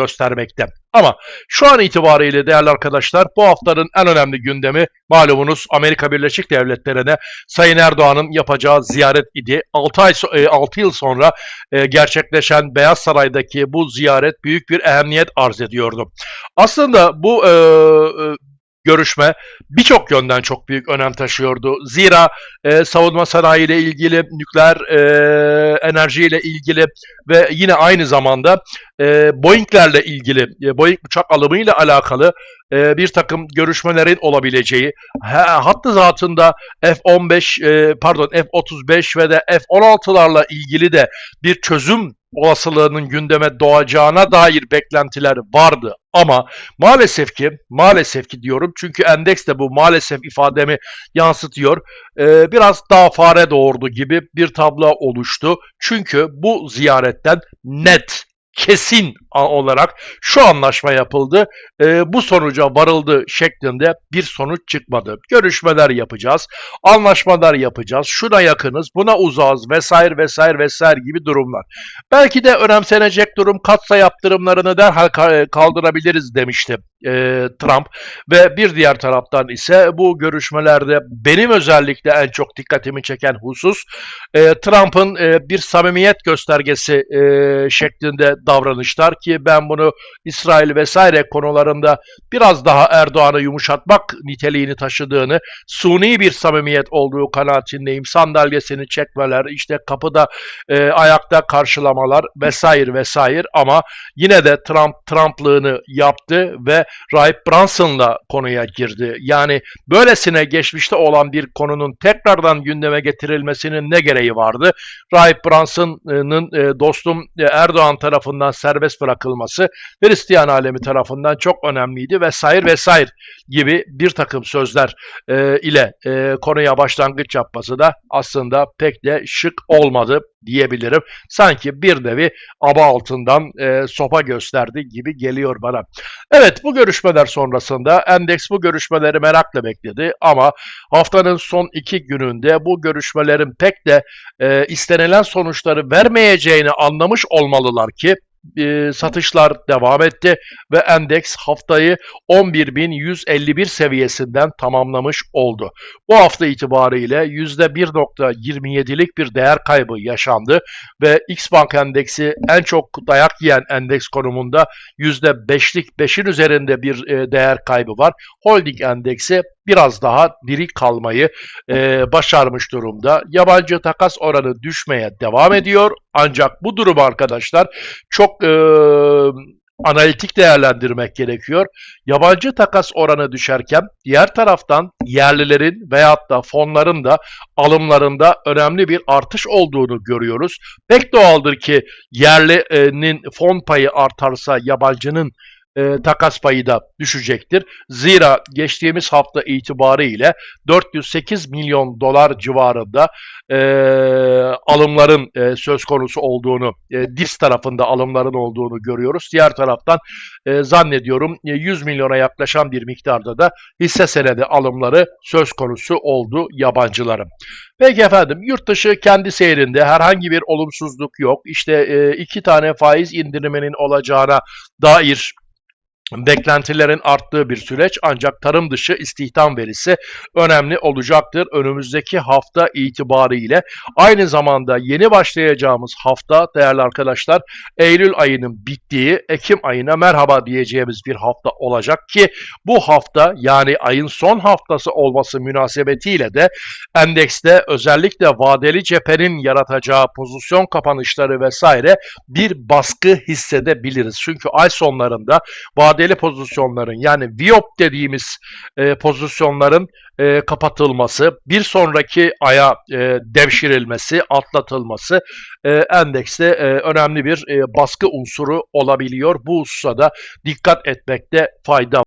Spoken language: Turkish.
göstermekte. Ama şu an itibariyle değerli arkadaşlar bu haftanın en önemli gündemi malumunuz Amerika Birleşik Devletleri'ne Sayın Erdoğan'ın yapacağı ziyaret idi. 6 ay so- e, 6 yıl sonra e, gerçekleşen Beyaz Saray'daki bu ziyaret büyük bir ehemmiyet arz ediyordu. Aslında bu e, görüşme birçok yönden çok büyük önem taşıyordu. Zira e, savunma sanayi ile ilgili, nükleer e, enerji ile ilgili ve yine aynı zamanda e, Boeing'lerle ilgili, e, Boeing uçak alımıyla alakalı e, bir takım görüşmelerin olabileceği, ha, hattı zatında F-15, e, pardon F-35 ve de F-16'larla ilgili de bir çözüm olasılığının gündeme doğacağına dair beklentiler vardı. Ama maalesef ki, maalesef ki diyorum çünkü endeks de bu maalesef ifademi yansıtıyor. e, biraz daha fare doğurdu gibi bir tablo oluştu. Çünkü bu ziyaretten net kesin olarak şu anlaşma yapıldı, e, bu sonuca varıldı şeklinde bir sonuç çıkmadı. Görüşmeler yapacağız, anlaşmalar yapacağız, şuna yakınız, buna uzağız vesaire vesaire vesaire gibi durumlar. Belki de önemsenecek durum katsa yaptırımlarını derhal ka- kaldırabiliriz demişti e, Trump ve bir diğer taraftan ise bu görüşmelerde benim özellikle en çok dikkatimi çeken husus e, Trump'ın e, bir samimiyet göstergesi e, şeklinde davranışlar ki ben bunu İsrail vesaire konularında biraz daha Erdoğan'ı yumuşatmak niteliğini taşıdığını, suni bir samimiyet olduğu kanaatindeyim. Sandalyesini çekmeler, işte kapıda e, ayakta karşılamalar vesaire vesaire ama yine de Trump Trumplığını yaptı ve Rahip Brunson'la konuya girdi. Yani böylesine geçmişte olan bir konunun tekrardan gündeme getirilmesinin ne gereği vardı? Rahip Brunson'ın e, dostum e, Erdoğan tarafından serbest bırakılması Hristiyan alemi tarafından çok önemliydi vesaire vesaire gibi bir takım sözler e, ile e, konuya başlangıç yapması da aslında pek de şık olmadı diyebilirim. Sanki bir nevi aba altından e, sopa gösterdi gibi geliyor bana. Evet bu görüşmeler sonrasında endeks bu görüşmeleri merakla bekledi ama haftanın son iki gününde bu görüşmelerin pek de e, istenilen sonuçları vermeyeceğini anlamış olmalılar ki e, satışlar devam etti ve endeks haftayı 11.151 seviyesinden tamamlamış oldu. Bu hafta itibariyle %1.27'lik bir değer kaybı yaşandı ve Xbank endeksi en çok dayak yiyen endeks konumunda %5'lik 5'in üzerinde bir e, değer kaybı var. Holding endeksi biraz daha diri kalmayı e, başarmış durumda. Yabancı takas oranı düşmeye devam ediyor. Ancak bu durum arkadaşlar çok e, analitik değerlendirmek gerekiyor. Yabancı takas oranı düşerken diğer taraftan yerlilerin veyahut da fonların da alımlarında önemli bir artış olduğunu görüyoruz. Pek doğaldır ki yerlinin fon payı artarsa yabancının e, takas payı da düşecektir. Zira geçtiğimiz hafta itibariyle 408 milyon dolar civarında e, alımların e, söz konusu olduğunu, e, DİS tarafında alımların olduğunu görüyoruz. Diğer taraftan e, zannediyorum e, 100 milyona yaklaşan bir miktarda da hisse senedi alımları söz konusu oldu yabancıların. Peki efendim yurt dışı kendi seyrinde herhangi bir olumsuzluk yok. İşte e, iki tane faiz indiriminin olacağına dair beklentilerin arttığı bir süreç ancak tarım dışı istihdam verisi önemli olacaktır önümüzdeki hafta itibariyle. Aynı zamanda yeni başlayacağımız hafta değerli arkadaşlar Eylül ayının bittiği Ekim ayına merhaba diyeceğimiz bir hafta olacak ki bu hafta yani ayın son haftası olması münasebetiyle de endekste özellikle vadeli cephenin yaratacağı pozisyon kapanışları vesaire bir baskı hissedebiliriz. Çünkü ay sonlarında vadeli pozisyonların yani VIOP dediğimiz e, pozisyonların e, kapatılması, bir sonraki aya e, devşirilmesi, atlatılması e, endekste e, önemli bir e, baskı unsuru olabiliyor. Bu hususa da dikkat etmekte fayda